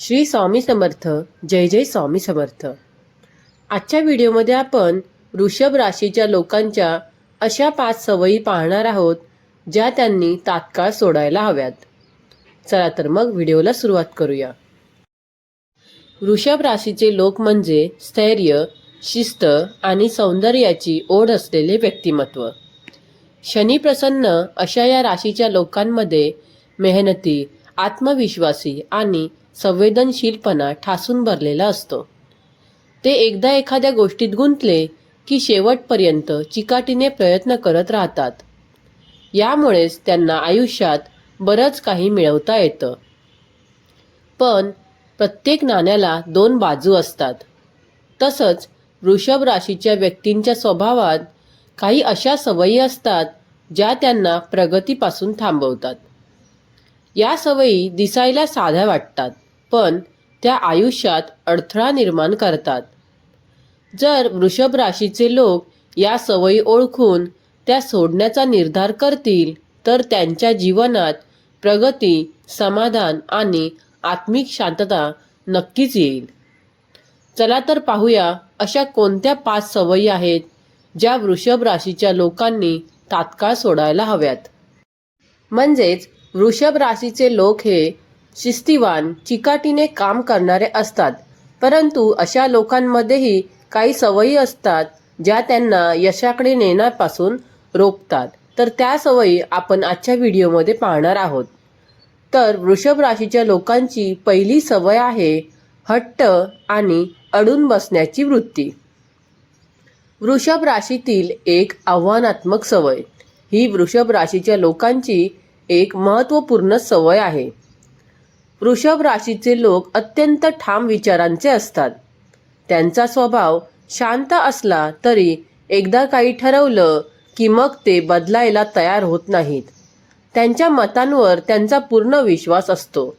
श्री स्वामी समर्थ जय जय स्वामी समर्थ. आजच्या व्हिडिओमध्ये आपण वृषभ राशीच्या लोकांच्या अशा पाच सवयी पाहणार आहोत ज्या त्यांनी तात्काळ सोडायला हव्यात. चला तर मग व्हिडिओला सुरुवात करूया. वृषभ राशीचे लोक म्हणजे स्थैर्य शिस्त आणि सौंदर्याची ओढ असलेले व्यक्तिमत्व. शनी प्रसन्न अशा या राशीच्या लोकांमध्ये मेहनती आत्मविश्वासी आणि संवेदनशीलपणा ठासून भरलेला असतो. ते एकदा एखाद्या गोष्टीत गुंतले की शेवटपर्यंत चिकाटीने प्रयत्न करत राहतात. यामुळेच त्यांना आयुष्यात बरंच काही मिळवता येतं. पण प्रत्येक नाण्याला दोन बाजू असतात. तसंच वृषभ राशीच्या व्यक्तींच्या स्वभावात काही अशा सवयी असतात ज्या त्यांना प्रगतीपासून थांबवतात. या सवयी दिसायला साध्या वाटतात. पण त्या आयुष्यात अडथळा निर्माण करतात. जर वृषभ राशीचे लोक या सवयी ओळखून त्या सोडण्याचा निर्धार करतील तर त्यांच्या जीवनात प्रगती समाधान आणि आत्मिक शांतता नक्कीच येईल. चला तर पाहूया अशा कोणत्या पाच सवयी आहेत ज्या वृषभ राशीच्या लोकांनी तात्काळ सोडायला हव्यात. म्हणजेच वृषभ राशीचे लोक हे शिस्तीवान चिकाटीने काम करणारे असतात. परंतु अशा लोकांमध्येही काही सवयी असतात ज्या त्यांना यशाकडे नेण्यापासून रोखतात. तर त्या सवयी आपण आजच्या व्हिडिओमध्ये पाहणार आहोत. तर वृषभ राशीच्या लोकांची पहिली सवय आहे हट्ट आणि अडून बसण्याची वृत्ती. वृषभ राशीतील एक आव्हानात्मक सवय. ही वृषभ राशीच्या लोकांची एक महत्त्वपूर्ण सवय आहे. वृषभ राशीचे लोक अत्यंत ठाम विचारांचे असतात. त्यांचा स्वभाव शांत असला तरी एकदा काही ठरवलं की मग ते बदलायला तयार होत नाहीत. त्यांच्या मतांवर त्यांचा पूर्ण विश्वास असतो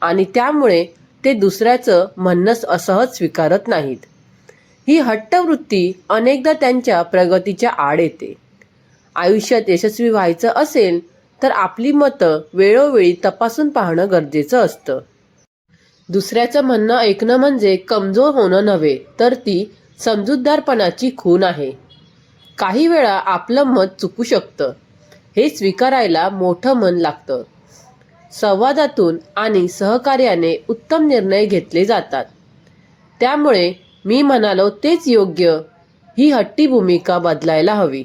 आणि त्यामुळे ते दुसऱ्याचं म्हणणंच असहज स्वीकारत नाहीत. ही हट्टवृत्ती अनेकदा त्यांच्या प्रगतीच्या आड येते. आयुष्यात यशस्वी व्हायचं असेल तर आपली मतं वेळोवेळी तपासून पाहणं गरजेचं असतं. दुसऱ्याचं म्हणणं ऐकणं म्हणजे कमजोर होणं नव्हे तर ती समजूतदारपणाची खून आहे. काही वेळा आपलं मत चुकू शकतं. हे स्वीकारायला मोठं मन लागतं. संवादातून आणि सहकार्याने उत्तम निर्णय घेतले जातात. त्यामुळे मी म्हणालो तेच योग्य ही हट्टी भूमिका बदलायला हवी.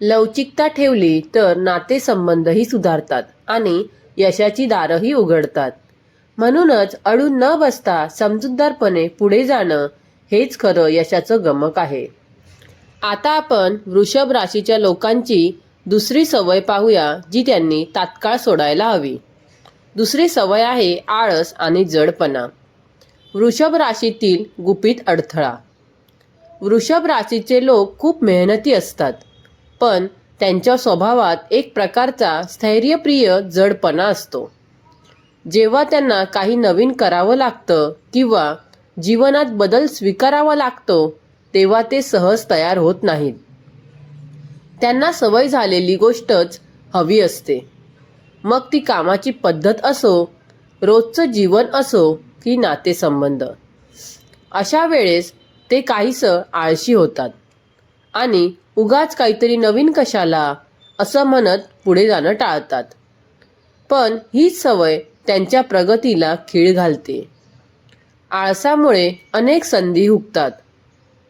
लवचिकता ठेवली तर नातेसंबंधही सुधारतात आणि यशाची दारंही उघडतात. म्हणूनच अडून न बसता समजूतदारपणे पुढे जाणं हेच खरं यशाचं गमक आहे. आता आपण वृषभ राशीच्या लोकांची दुसरी सवय पाहूया जी त्यांनी तात्काळ सोडायला हवी. दुसरी सवय आहे आळस आणि जडपणा. वृषभ राशीतील गुपित अडथळा. वृषभ राशीचे लोक खूप मेहनती असतात. पण त्यांच्या स्वभावात एक प्रकारचा स्थैर्यप्रिय जडपणा असतो. जेव्हा त्यांना काही नवीन करावं लागतं किंवा जीवनात बदल स्वीकारावा लागतो तेव्हा ते सहज तयार होत नाहीत. त्यांना सवय झालेली गोष्टच हवी असते. मग ती कामाची पद्धत असो रोजचं जीवन असो की नातेसंबंध. अशा वेळेस ते काहीसं आळशी होतात. आणि उगाच काहीतरी नवीन कशाला असं म्हणत पुढे जाणं टाळतात. पण हीच सवय त्यांच्या प्रगतीला खीळ घालते. आळसामुळे अनेक संधी हुकतात.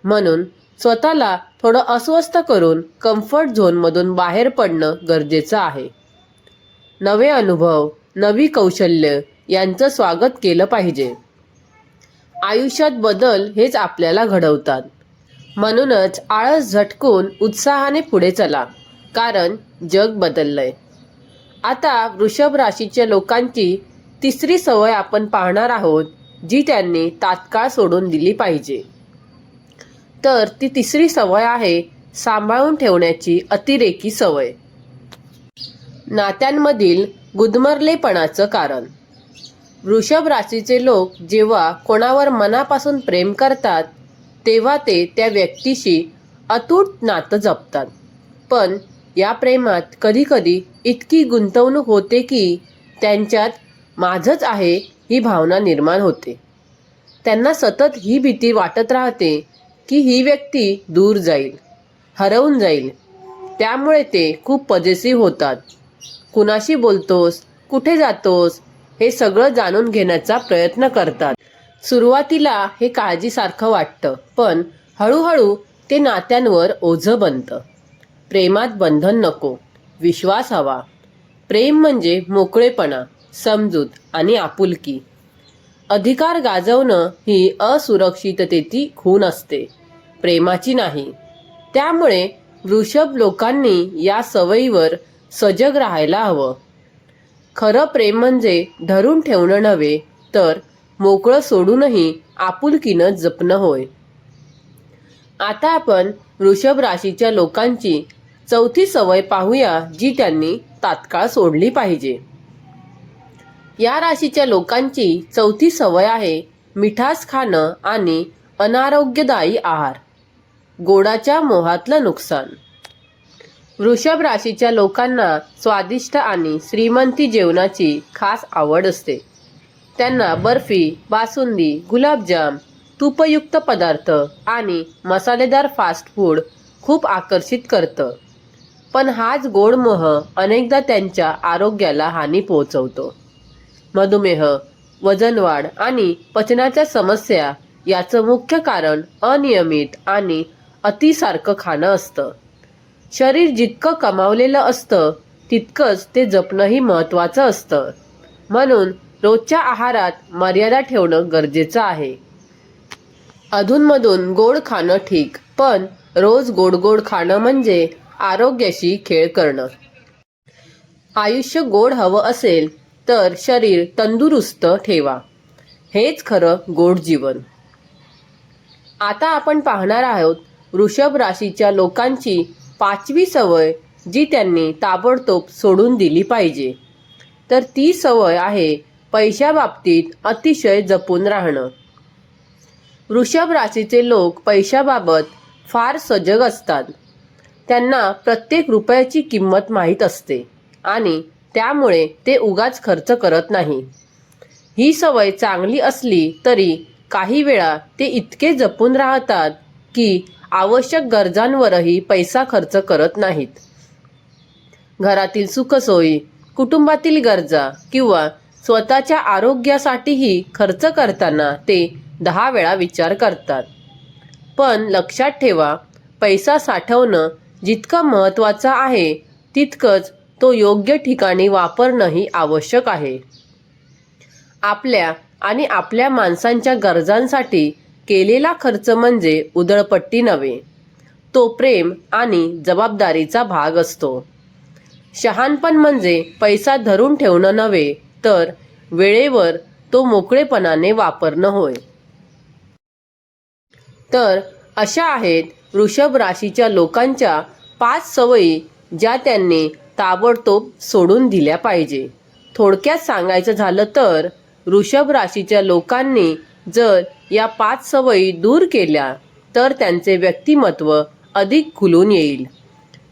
म्हणून स्वतःला थोडं अस्वस्थ करून कम्फर्ट झोनमधून बाहेर पडणं गरजेचं आहे. नवे अनुभव नवी कौशल्य यांचं स्वागत केलं पाहिजे. आयुष्यात बदल हेच आपल्याला घडवतात. म्हणूनच आळस झटकून उत्साहाने पुढे चला. कारण जग बदललंय. आता वृषभ राशीच्या लोकांची तिसरी सवय आपण पाहणार आहोत जी त्यांनी तात्काळ सोडून दिली पाहिजे. तर ती तिसरी सवय आहे सांभाळून ठेवण्याची अतिरेकी सवय. नात्यांमधील गुदमरलेपणाचं कारण. वृषभ राशीचे लोक जेव्हा कोणावर मनापासून प्रेम करतात तेव्हा ते त्या व्यक्तीशी अतूट नातं जपतात. पण या प्रेमात कधीकधी इतकी गुंतवणूक होते की त्यांच्यात माझंच आहे ही भावना निर्माण होते. त्यांना सतत ही भीती वाटत राहते की ही व्यक्ती दूर जाईल हरवून जाईल. त्यामुळे ते खूप पजेसिव्ह होतात. कुणाशी बोलतोस कुठे जातोस हे सगळं जाणून घेण्याचा प्रयत्न करतात. सुरुवातीला हे काळजीसारखं वाटतं पण हळूहळू ते नात्यांवर ओझं बनतं. प्रेमात बंधन नको विश्वास हवा. प्रेम म्हणजे मोकळेपणा समजूत आणि आपुलकी. अधिकार गाजवणं ही असुरक्षिततेची खून असते प्रेमाची नाही. त्यामुळे वृषभ लोकांनी या सवयीवर सजग राहायला हवं. खरं प्रेम म्हणजे धरून ठेवणं नव्हे तर मोकळं सोडूनही आपुलकीनं जपणं होय. आता आपण वृषभ राशीच्या लोकांची चौथी सवय पाहूया जी त्यांनी तात्काळ सोडली पाहिजे. या राशीच्या लोकांची चौथी सवय आहे मिठास खाणं आणि अनारोग्यदायी आहार. गोडाच्या मोहातलं नुकसान. वृषभ राशीच्या लोकांना स्वादिष्ट आणि श्रीमंती जेवणाची खास आवड असते. त्यांना बर्फी बासुंदी गुलाबजाम तुपयुक्त पदार्थ आणि मसालेदार फास्ट फूड खूप आकर्षित करतं. पण हाच गोड मोह अनेकदा त्यांच्या आरोग्याला हानी पोहोचवतो. मधुमेह वजनवाढ आणि पचनाच्या समस्या याचं मुख्य कारण अनियमित आणि अतिसारखं खाणं असतं. शरीर जितकं कमावलेलं असतं तितकंच ते जपणंही महत्त्वाचं असतं. म्हणून रोजच्या आहारात मर्यादा ठेवणं गरजेचं आहे. अधूनमधून गोड खाणं ठीक पण रोज गोड गोड खाणं म्हणजे आरोग्याशी खेळ करणं. आयुष्य गोड हवं असेल तर शरीर तंदुरुस्त ठेवा. हेच खरं गोड जीवन. आता आपण पाहणार आहोत वृषभ राशीच्या लोकांची पाचवी सवय जी त्यांनी ताबडतोब सोडून दिली पाहिजे. तर ती सवय आहे पैशाबाबतीत अतिशय जपून राहणं. वृषभ राशीचे लोक पैशाबाबत फार सजग असतात. त्यांना प्रत्येक रुपयाची किंमत माहीत असते आणि त्यामुळे ते उगाच खर्च करत नाही. ही सवय चांगली असली तरी काही वेळा ते इतके जपून राहतात की आवश्यक गरजांवरही पैसा खर्च करत नाहीत. घरातील सुखसोयी कुटुंबातील गरजा किंवा स्वतःच्या आरोग्यासाठीही खर्च करताना ते दहा वेळा विचार करतात. पण लक्षात ठेवा पैसा साठवणं जितकं महत्त्वाचं आहे तितकंच तो योग्य ठिकाणी वापरणंही आवश्यक आहे. आपल्या आणि आपल्या माणसांच्या गरजांसाठी केलेला खर्च म्हणजे उदळपट्टी नव्हे. तो प्रेम आणि जबाबदारीचा भाग असतो. शहाणपण म्हणजे पैसा धरून ठेवणं नव्हे तर वेळेवर तो मोकळेपणाने वापरणं होय. तर अशा आहेत वृषभ राशीच्या लोकांच्या पाच सवयी ज्या त्यांनी ताबडतोब सोडून दिल्या पाहिजे. थोडक्यात सांगायचं झालं तर वृषभ राशीच्या लोकांनी जर या पाच सवयी दूर केल्या तर त्यांचे व्यक्तिमत्व अधिक खुलून येईल.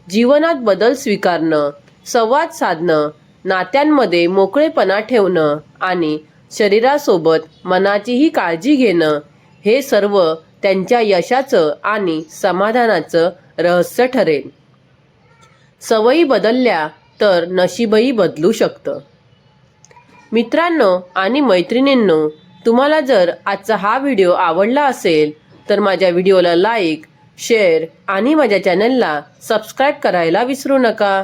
जीवनात बदल स्वीकारणं संवाद साधणं नात्यांमध्ये मोकळेपणा ठेवणं आणि शरीरासोबत मनाचीही काळजी घेणं हे सर्व त्यांच्या यशाचं आणि समाधानाचं रहस्य ठरेल. सवयी बदलल्या तर नशीबही बदलू शकतं. मित्रांनो आणि मैत्रिणींनो तुम्हाला जर आजचा हा व्हिडिओ आवडला असेल तर माझ्या व्हिडिओला लाईक शेअर आणि माझ्या चॅनलला सबस्क्राईब करायला विसरू नका.